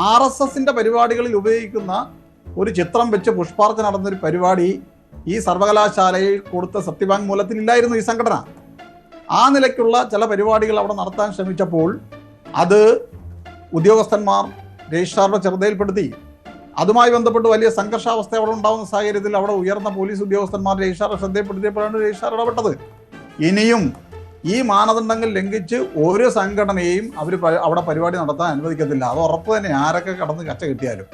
R S എസിന്റെ പരിപാടികളിൽ ഉപയോഗിക്കുന്ന ഒരു ചിത്രം വെച്ച് പുഷ്പാർച്ച നടന്നൊരു പരിപാടി ഈ സർവകലാശാലയിൽ കൊടുത്ത സത്യവാങ്മൂലത്തിൽ ഇല്ലായിരുന്നു ഈ സംഘടന. ആ നിലയ്ക്കുള്ള ചില പരിപാടികൾ അവിടെ നടത്താൻ ശ്രമിച്ചപ്പോൾ അത് ഉദ്യോഗസ്ഥന്മാർ രജിസ്ട്രാറുടെ ചെറുതയിൽപ്പെടുത്തി. അതുമായി ബന്ധപ്പെട്ട് വലിയ സംഘർഷാവസ്ഥ അവിടെ ഉണ്ടാകുന്ന സാഹചര്യത്തിൽ അവിടെ ഉയർന്ന പോലീസ് ഉദ്യോഗസ്ഥന്മാർ രജിസ്ട്രാറെ ശ്രദ്ധയിൽപ്പെടുത്തിയപ്പോഴാണ് രജിസ്ട്രാർ ഇടപെട്ടത്. ഇനിയും ഈ മാനദണ്ഡങ്ങൾ ലംഘിച്ച് ഒരു സംഘടനയെയും അവർ അവിടെ പരിപാടി നടത്താൻ അനുവദിക്കത്തില്ല. അത് ഉറപ്പ് തന്നെ ആരൊക്കെ കടന്ന് കച്ച കിട്ടിയാലും.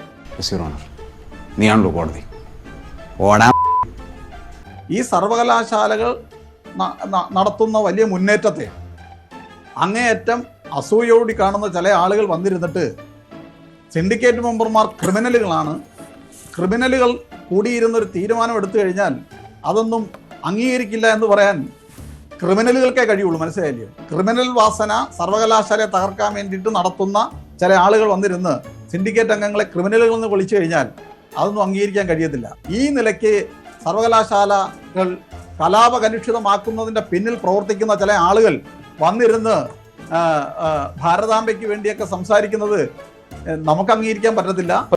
നീയാണല്ലോ കോടതി. ഈ സർവകലാശാലകൾ നടത്തുന്ന വലിയ മുന്നേറ്റത്തെ അങ്ങേയറ്റം അസൂയോടി കാണുന്ന ചില ആളുകൾ വന്നിരുന്നിട്ട് സിൻഡിക്കേറ്റ് മെമ്പർമാർ ക്രിമിനലുകളാണ്. ക്രിമിനലുകൾ കൂടിയിരുന്നൊരു തീരുമാനം എടുത്തു കഴിഞ്ഞാൽ അതൊന്നും അംഗീകരിക്കില്ല എന്ന് പറയാൻ ക്രിമിനലുകൾക്കേ കഴിയുള്ളൂ മനസ്സിലായില്ലേ? ക്രിമിനൽ വാസന സർവകലാശാലയെ തകർക്കാൻ വേണ്ടിയിട്ട് നടത്തുന്ന ചില ആളുകൾ വന്നിരുന്ന് സിൻഡിക്കേറ്റ് അംഗങ്ങളെ ക്രിമിനലുകൾ എന്ന് വിളിച്ചു കഴിഞ്ഞാൽ അതൊന്നും അംഗീകരിക്കാൻ കഴിയത്തില്ല. ഈ നിലയ്ക്ക് സർവകലാശാലകൾ കലാപകലുഷിതമാക്കുന്നതിന്റെ പിന്നിൽ പ്രവർത്തിക്കുന്ന ചില ആളുകൾ വന്നിരുന്ന് ഭാരതാംബയ്ക്ക് വേണ്ടിയൊക്കെ സംസാരിക്കുന്നത് നമുക്ക് അംഗീകരിക്കാൻ പറ്റത്തില്ല.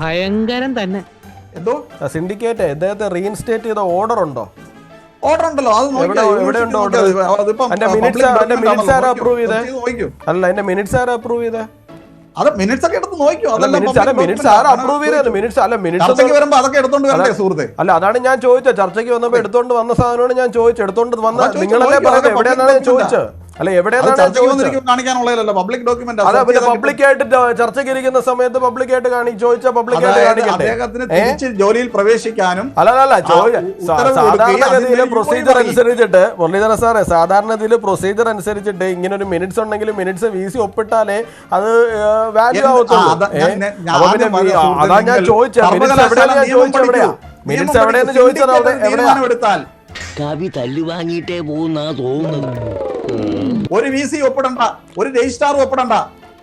ഭയങ്കരം തന്നെ. എന്തോ? സിൻഡിക്കേറ്റ് ഇദ്ദേഹത്തെ റീഇൻസ്റ്റേറ്റ് ചെയ്ത ഓർഡർ ഉണ്ടോ? ഓർഡർ ഉണ്ടല്ലോ അത്. അല്ല അതിന്റെ മിനിറ്റ്സ് ആരാ അപ്രൂവ് ചെയ്തേ? അത് മിനിറ്റ്സ് ഒക്കെ എടുത്ത് നോക്കിയോ വരുമ്പോ അതൊക്കെ എടുത്തോണ്ട് വരണ്ടേ. സുഹൃത്തെ. അല്ല അതാണ് ഞാൻ ചോദിച്ചത്. ചർച്ചയ്ക്ക് വന്നപ്പോ എടുത്തോണ്ട് വന്ന സാധനമാണ് ഞാൻ ചോദിച്ചത്. എടുത്തോണ്ട് വന്ന നിങ്ങളല്ലേ പറഞ്ഞത്? പറയുന്നത് അതൊക്കെ ഞാൻ ചോദിച്ചത്? അല്ല എവിടെയാണ് കാണിക്കാനുള്ളതല്ലോ? പബ്ലിക് ഡോക്യുമെന്റ് അതെ പിന്നെ പബ്ലിക്കായിട്ട് ചർച്ചയ്ക്ക് ഇരിക്കുന്ന സമയത്ത് പബ്ലിക്കായിട്ട് കാണി ചോദിച്ച പബ്ലിക്കായിട്ട് കാണിക്കട്ടെ? അദ്ദേഹത്തിന് ഏ? തിരിച്ച് ജോലിയിൽ പ്രവേശിക്കാനും അല്ല അല്ല അല്ല ചോദി- ആ, സാ- ഉത്തരവ് കൊടുക്കുകയും സാധാരണഗതിയിൽ പ്രൊസീജർ പ്രൊസീജിയർ അനുസരിച്ചിട്ട് മുരളീധരൻ സാറേ സാധാരണഗതിയിൽ പ്രൊസീജർ അനുസരിച്ചിട്ട് ഇങ്ങനെ ഒരു മിനിറ്റ്സ് ഉണ്ടെങ്കിൽ മിനിറ്റ്സ് വി സി ഒപ്പിട്ടാലേ അത് വാല്യൂ ആവത്തുള്ളൂ. അതാ ഞാൻ- ചോദിച്ചത്. മിനിറ്റ്സ് എവിടെയാണ് ഞാൻ ചോദിച്ചത് എവിടെയാ? മിനിറ്റ്സ് എവിടെയെന്ന് ചോദിച്ചത് അവിടെ എവിടെയാ? കവി തല്ലു വാങ്ങിയിട്ടേ പോകുന്നാ തോന്നുന്നത് ഒരു വി സി ഒപ്പിടണ്ട ഒരു രജിസ്ട്രാർ ഒപ്പിടണ്ട.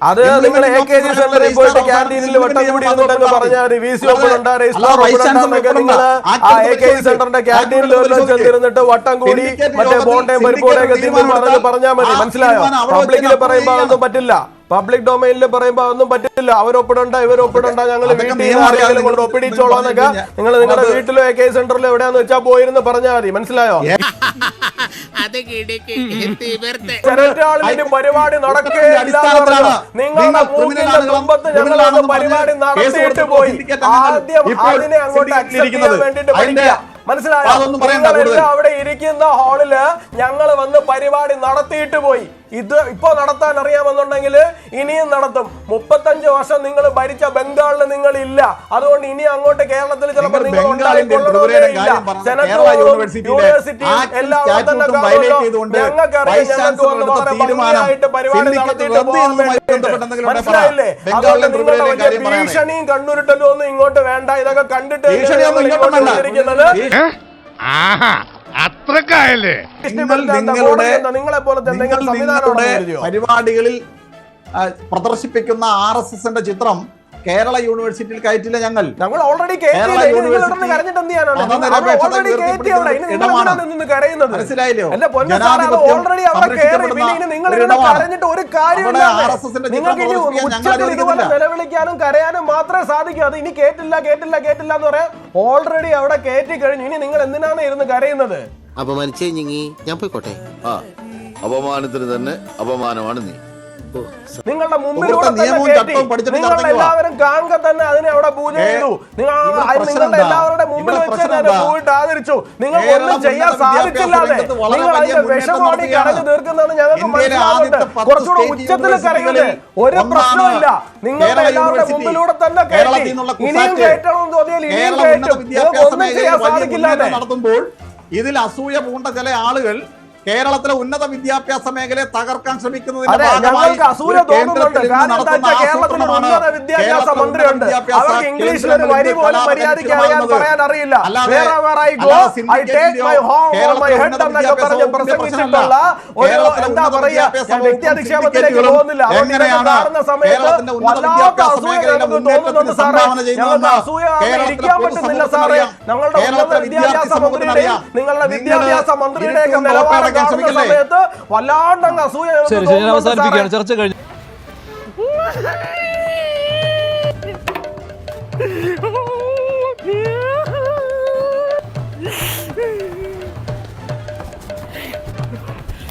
അത് നിങ്ങൾ എ കെ ജി സെന്ററിൽ പോയിട്ട് ക്യാന്റീനിൽ വട്ടം കൂടി ഒപ്പിടണ്ട. പറഞ്ഞാൽ വി സി ചാൻസലർ എന്നൊക്കെ ഒപ്പിടണ്ട. നിങ്ങൾ ആ എ കെ ജി സെന്ററിന്റെ ക്യാന്റീനിൽ ഒരു ചെന്നിരുന്നിട്ട് വട്ടം കൂടി മറ്റേ ബോണ്ടയും പരിപ്പോടെയൊക്കെ തീരുമാനം പറഞ്ഞാൽ മതി മനസ്സിലായോ? പബ്ലിക്കിൽ പറയുമ്പോൾ അതൊന്നും പറ്റില്ല. പബ്ലിക് ഡൊമൈനിൽ പറയുമ്പോൾ അതൊന്നും പറ്റില്ല. അവരൊപ്പിടണ്ട ഇവരൊപ്പിടണ്ട ഞങ്ങൾ വീട്ടിൽ ആരെങ്കിലും കൊണ്ട് ഒപ്പിടിച്ചോളാം എന്നൊക്കെ നിങ്ങൾ നിങ്ങൾ നിങ്ങളുടെ വീട്ടിലോ എ കെ സെന്ററിലോ എവിടെയാന്ന് വെച്ചാൽ പോയിരുന്നു പറഞ്ഞാൽ മതി മനസ്സിലായോ? അത് കിടക്ക് പരിപാടി നടക്കുകയില്ല. നിങ്ങളുടെ മൂക്കിന്റെ ഞങ്ങൾ പരിപാടി നടത്തിയിട്ട് പോയി. ആദ്യം അതിനെ അങ്ങോട്ട് അക്സെപ്റ്റ് ചെയ്യാൻ. പഠിക്കുക. മനസ്സിലായോ. അവിടെ ഇരിക്കുന്ന ഹാളിൽ ഞങ്ങൾ വന്ന് പരിപാടി നടത്തിയിട്ട് പോയി. ഇത് ഇപ്പോൾ നടത്താൻ അറിയാമെന്നുണ്ടെങ്കിൽ ഇനിയും നടത്തും. മുപ്പത്തഞ്ച് വർഷം നിങ്ങൾ ഭരിച്ച ബംഗാളിൽ നിങ്ങൾ ഇല്ല അതുകൊണ്ട് ഇനി അങ്ങോട്ട് കേരളത്തിൽ ചിലപ്പോൾ നിങ്ങൾ മനസ്സിലായില്ലേ. ഭീഷണിയും കണ്ണുരുട്ടലും ഒന്നും ഇങ്ങോട്ട് വേണ്ട. ഇതൊക്കെ കണ്ടിട്ട് ഭീഷണിയൊന്നും ഇങ്ങോട്ട് ആഹാ. അത്രക്കായല്ലേ? നിങ്ങളുടെ നിങ്ങളെ പോലത്തെ നിങ്ങളുടെ പരിപാടികളിൽ പ്രദർശിപ്പിക്കുന്ന ആർ എസ് എസിന്റെ ചിത്രം കേരള യൂണിവേഴ്സിറ്റിയിൽ കയറ്റില്ല ഞങ്ങൾ. ഞങ്ങൾ ഓൾറെഡി കേരള യൂണിവേഴ്സിറ്റി മനസ്സിലായില്ലോ? നിലവിളിക്കാനും കരയാനും മാത്രമേ സാധിക്കൂ. അത് ഇനി കേട്ടില്ല കേട്ടില്ല കേട്ടില്ല എന്ന് പറയാൻ ഓൾറെഡി അവിടെ കയറ്റി കഴിഞ്ഞു. ഇനി നിങ്ങൾ എന്തിനാണ് ഇരുന്ന് കരയുന്നത്? അപമാനിച്ചേ ഞാൻ പോയിക്കോട്ടെ. ആ. അപമാനത്തിന് തന്നെ അപമാനമാണ് നീ. നിങ്ങളുടെ മുമ്പിലൂടെ നിങ്ങൾ എല്ലാവരും കാണുക തന്നെ അതിനെ അവിടെ പൂജ ചെയ്തു. നിങ്ങൾ നിങ്ങളുടെ എല്ലാവരുടെ മുമ്പിൽ വെച്ച് തന്നെ പോയിട്ട് ആദരിച്ചു. നിങ്ങൾ ഒന്നും ചെയ്യാൻ സാധിച്ചില്ലാതെ. നിങ്ങൾ വലിയ അതിന്റെ വിഷമാടി കടഞ്ഞു തീർക്കുന്നതെന്ന് ഞങ്ങൾക്ക് മനസ്സിലാവുന്നുണ്ട്. കുറച്ചുകൂടെ ഉച്ചത്തിൽ കരയുന്നത് ഒരു പ്രശ്നമില്ല നിങ്ങളുടെ എല്ലാവരുടെ മുമ്പിലൂടെ തന്നെ കേരളത്തിൽ കയറ്റി ഇനിയും കയറ്റണമെന്ന് തോന്നിയാൽ ഇനിയും കയറ്റും. ഒന്നും ചെയ്യാൻ സാധിക്കില്ലാതെ. നടത്തുമ്പോൾ ഇതിൽ അസൂയ പൂണ്ട ചില ആളുകൾ കേരളത്തിലെ ഉന്നത വിദ്യാഭ്യാസ മേഖലയെ തകർക്കാൻ ശ്രമിക്കുന്നതിന്റെ ഭാഗമായി വിദ്യാഭ്യാസ മന്ത്രിയുണ്ട്. അവർക്ക് ഇംഗ്ലീഷിൽ ഒരു വരി പോലും മര്യാദയ്ക്ക് അറിയാൻ പറയാൻ അറിയില്ല. പ്രസംഗിച്ചിട്ടുള്ള ഒരു എന്താ പറയാ വ്യക്തി അധിക്ഷേപത്തിലേക്ക് പോകുന്നില്ല. കാണുന്ന സമയത്ത് വല്ലാത്ത അസൂയ ഞങ്ങൾക്ക് തോന്നുന്നുണ്ട് സാറേ. ഞങ്ങൾക്ക് അസൂയ ഇരിക്കാൻ പറ്റുന്നില്ല സാറേ. ഞങ്ങളുടെ ഉന്നത വിദ്യാഭ്യാസ വിദ്യാർത്ഥി നിങ്ങളുടെ വിദ്യാഭ്യാസ മന്ത്രിയുടെയൊക്കെ സമയത്ത് വല്ലാണ്ടങ്ങ് അസൂയ ശരി ശരി ഞാൻ അവസാനിപ്പിക്കുകയാണ്. ചർച്ച കഴിഞ്ഞു.